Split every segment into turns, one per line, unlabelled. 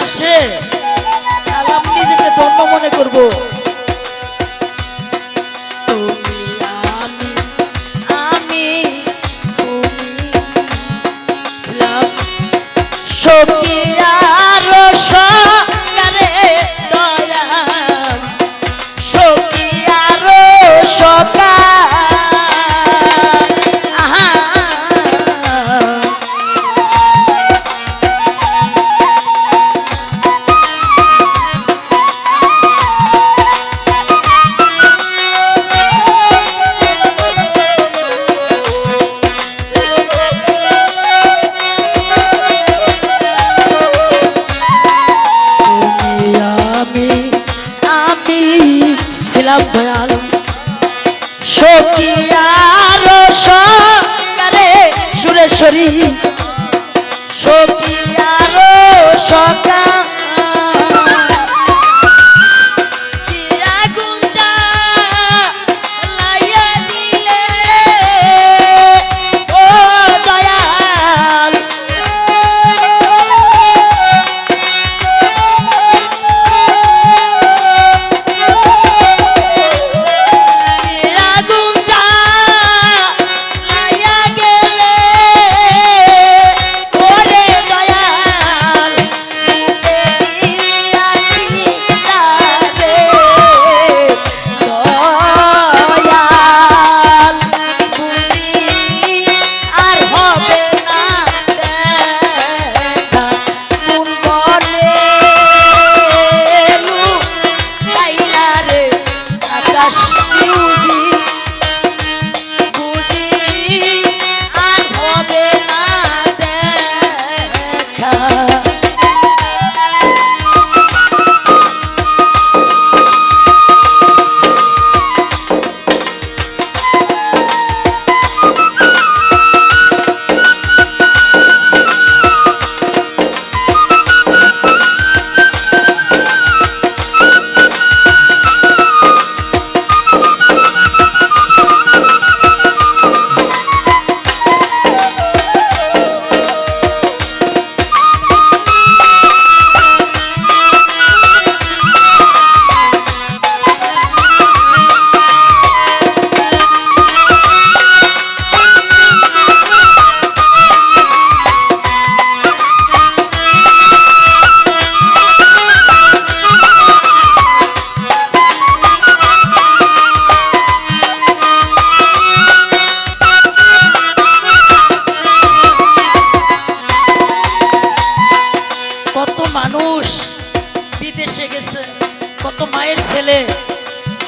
আসে। তাহলে আমি নিজেকে ধন্য মনে করব।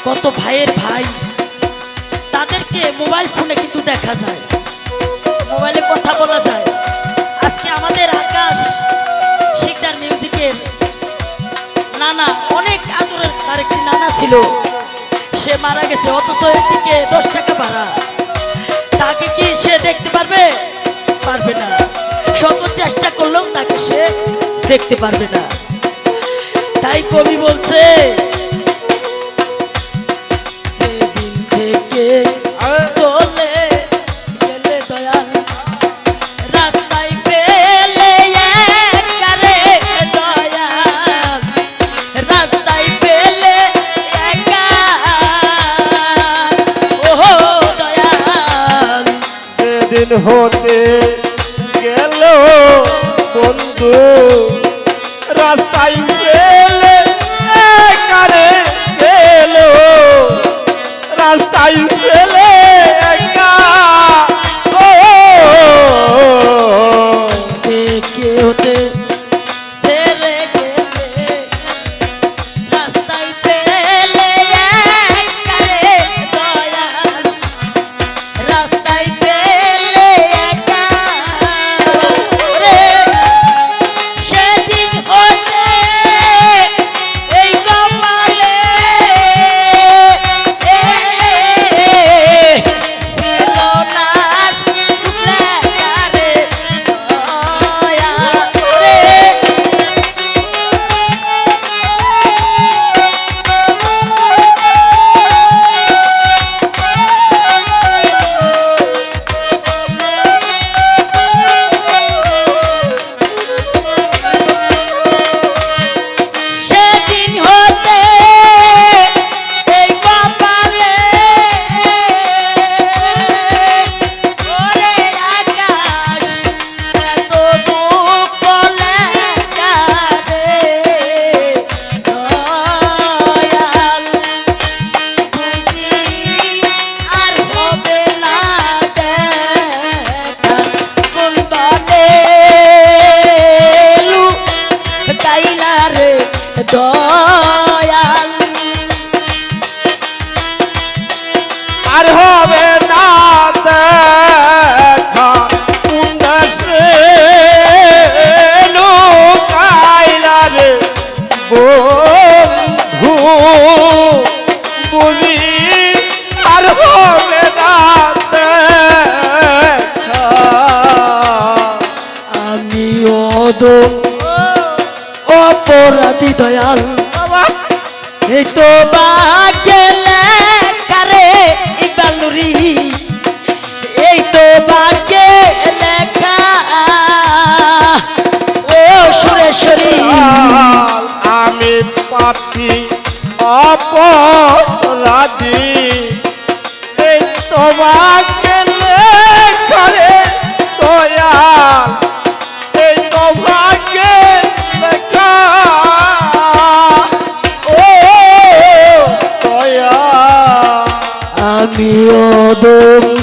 কত ভাইয়ের ভাই, তাদেরকে মোবাইল ফোনে কিন্তু দেখা যায়। মোবাইলে কথা বলা যায়। আজকে আমাদের আকাশ শিকদার মিউজিকের নানা, অনেক আদরের তার একটি নানা ছিল। সে মারা গেছে, অথচ এর দিকে দশ টাকা ভাড়া। তাকে কি সে দেখতে পারবে? পারবে না। শত চেষ্টা করলেও তাকে সে দেখতে পারবে না। তাই কবি বলছে যেদিন
হতে গেল বন্ধু।
রে দয়াল। আর হবে দয়াল। এই তো বাগেলে ইকবাল নুরি। এই তো বাকে লেখা ও সুরেশ্বরী।
আমি পাপি
অপ আমিও দেব